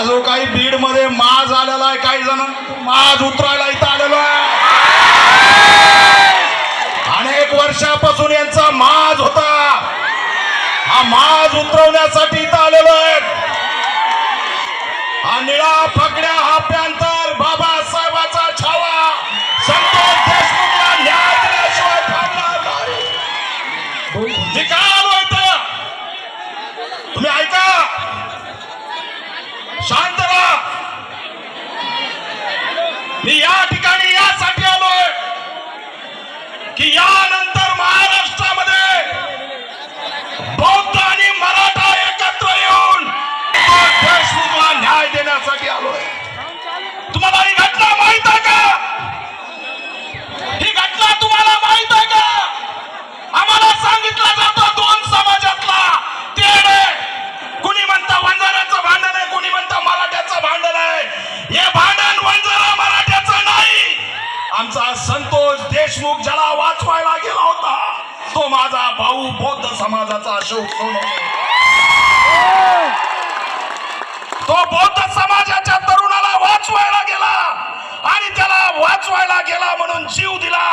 हा जो काही बीडमध्ये माज आलेला आहे काही जण माज उतरायला इथं आलेलो आहे. अनेक वर्षापासून यांचा माज होता. हा माज उतरवण्यासाठी इथं आलेलो आहे हा निळा फकड्या की यानंतर भाऊ बौद्ध समाजाचा अशोक तो बौद्ध समाजाच्या तरुणाला वाचवायला गेला आणि त्याला वाचवायला गेला म्हणून जीव दिला.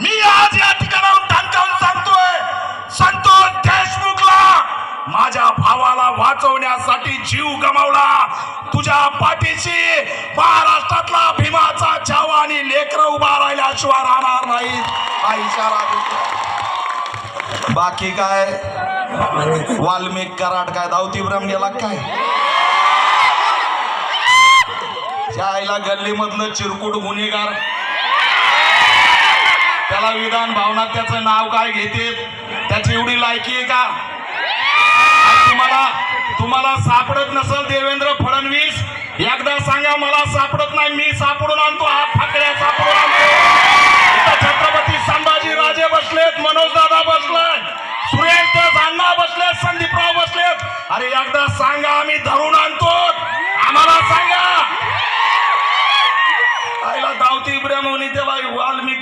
मी आज या ठिकाणाहून ठणकावून सांगतोय संतोष देशमुखला माझ्या भावाला वाचवण्यासाठी जीव गमावला. तुझ्या पाठीशी महाराष्ट्रातला भीमाचा छावा आणि लेकर उभा राहिल्याशिवाय राहणार नाही हा इशारा देतो. बाकी काय? वाल्मिक कराड काय? दावतीब्रम गेला काय? आईला गल्लीमधलं चिरकुट गुन्हेगार. त्याला विधान भावना त्याचं नाव काय घेते? त्याची एवढी लायकी आहे का? तुम्हाला तुम्हाला सापडत नसल देवेंद्र फडणवीस? एकदा सांगा मला सापडत नाही मी सापडून आणतो हा फाकड्या सापड आईला त्याला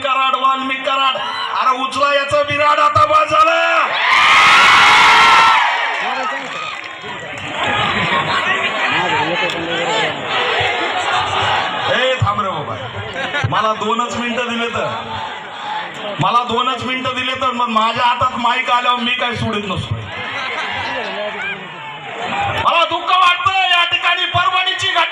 कराड वाल्मी कराड. अरे उचला याचा बिराड आता बस झालं. हे थांब रे बाबा. मला दोनच मिनिटं दिले तर. मला दोनच मिनिटं दिले तर मग माझ्या हातात माईक आल्यावर मी काय सोडित नसतो. मला दुःख वाटतं या ठिकाणी परभणीची घटना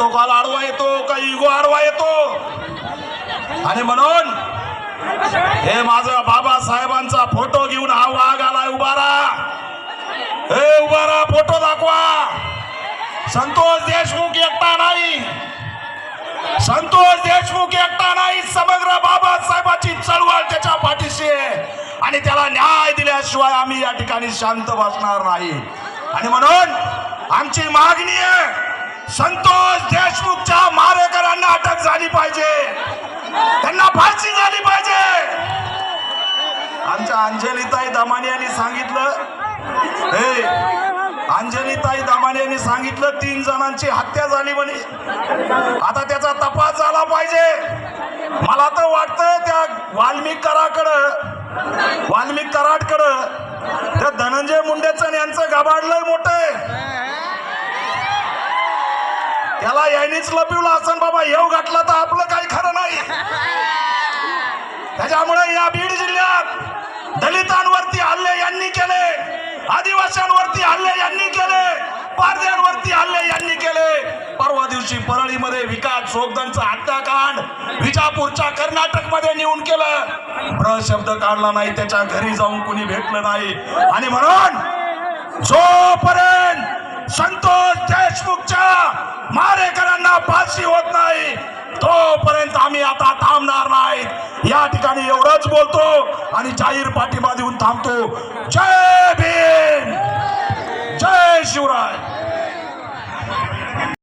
प्रोटोकॉल आडवा येतो का इगो आडवा येतो. आणि म्हणून हे माझा बाबासाहेबांचा फोटो घेऊन हा वाघ आलाय उभारा. हे उभारा फोटो दाखवा. संतोष देशमुख एकटा नाही. संतोष देशमुख एकटा नाही. समग्र बाबासाहेबाची चळवळ त्याच्या पाठीशी आहे. आणि त्याला न्याय दिल्याशिवाय आम्ही या ठिकाणी शांत बसणार नाही. आणि म्हणून आमची मागणी आहे संतोष देशमुखच्या मारेकरांना अटक झाली पाहिजे. त्यांना फाशी झाली पाहिजे. आमच्या अंजलीताई दमाने यांनी सांगितलं हे अंजलीताई दमाने यांनी सांगितलं तीन जणांची हत्या झाली म्हणे. आता त्याचा तपास झाला पाहिजे. मला तर वाटतं त्या वाल्मिक कराकडं वाल्मिक कराडकडं त्या धनंजय मुंडेचं आणि यांचं गबाडलंय मोठं. आहे त्याला यांनीच लपिवलं असं बाबा. येऊ घातला तर आपलं काही खरं नाही. त्याच्यामुळे या बीड जिल्ह्यात दलितांवरती हल्ले यांनी केले आदिवासींवरती हल्ले यांनी केले पारद्यांवरती हल्ले यांनी केले. परवा दिवशी परळीमध्ये विकास जोगदनचा हत्याकांड विजापूरच्या कर्नाटकमध्ये नेऊन केलं. प्र शब्द काढला नाही त्याच्या घरी जाऊन कुणी भेटलं नाही. आणि म्हणून जोपर्यंत संतोष मारेकरांना फाशी होत नाही. तोपर्यंत आम्ही आता थांबणार नाही. या ठिकाणी एवढंच बोलतो आणि जाहीर पाठिंबा देऊन थांबतो. जय भीम! जय शिवराय!